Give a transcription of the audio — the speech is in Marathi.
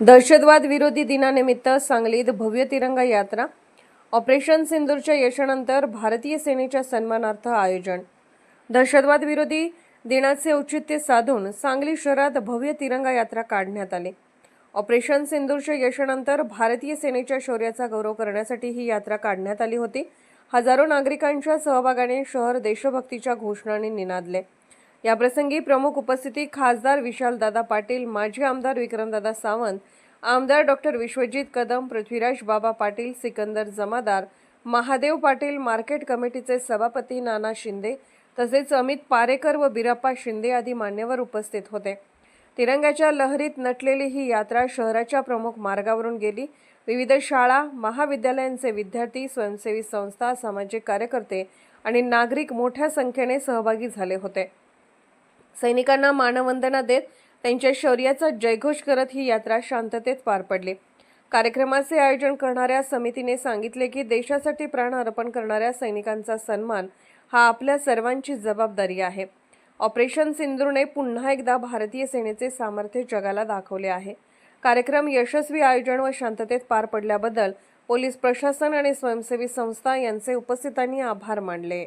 दहशतवाद विरोधी दिनानिमित्त सांगलीत भव्य तिरंगा यात्रा ऑपरेशन सिंदूरच्या यशानंतर भारतीय सेनेच्या सन्मानार्थ आयोजन. दहशतवाद विरोधी दिनाचे औचित्य साधून सांगली शहरात भव्य तिरंगा यात्रा काढण्यात आली. ऑपरेशन सिंदूरच्या यशानंतर भारतीय सेनेच्या शौर्याचा गौरव करण्यासाठी ही यात्रा काढण्यात आली होती. हजारो नागरिकांच्या सहभागाने शहर देशभक्तीच्या घोषणांनी निनादले. याप्रसंगी प्रमुख उपस्थिती खासदार विशालदादा पाटील माजी आमदार विक्रमदादा सावंत आमदार डॉक्टर विश्वजित कदम पृथ्वीराज बाबा पाटील सिकंदर जमादार महादेव पाटील मार्केट कमिटीचे सभापती नाना शिंदे तसेच अमित पारेकर व बिराप्पा शिंदे आदी मान्यवर उपस्थित होते. तिरंग्याच्या लहरीत नटलेली ही यात्रा शहराच्या प्रमुख मार्गावरून गेली. विविध शाळा महाविद्यालयांचे विद्यार्थी स्वयंसेवी संस्था सामाजिक कार्यकर्ते आणि नागरिक मोठ्या संख्येने सहभागी झाले होते. सैनिकांना मानवंदना देत त्यांच्या शौर्याचा जयघोष करत ही यात्रा शांततेत पार पडली. कार्यक्रमाचे आयोजन करणाऱ्या समितीने सांगितले की देशासाठी प्राण अर्पण करणाऱ्या सैनिकांचा सन्मान हा आपल्या सर्वांची जबाबदारी आहे. ऑपरेशन सिंधूरने पुन्हा एकदा भारतीय सेनेचे सामर्थ्य जगाला दाखवले आहे. कार्यक्रम यशस्वी आयोजन व शांततेत पार पडल्याबद्दल पोलीस प्रशासन आणि स्वयंसेवी संस्था यांचे उपस्थितांनी आभार मानले.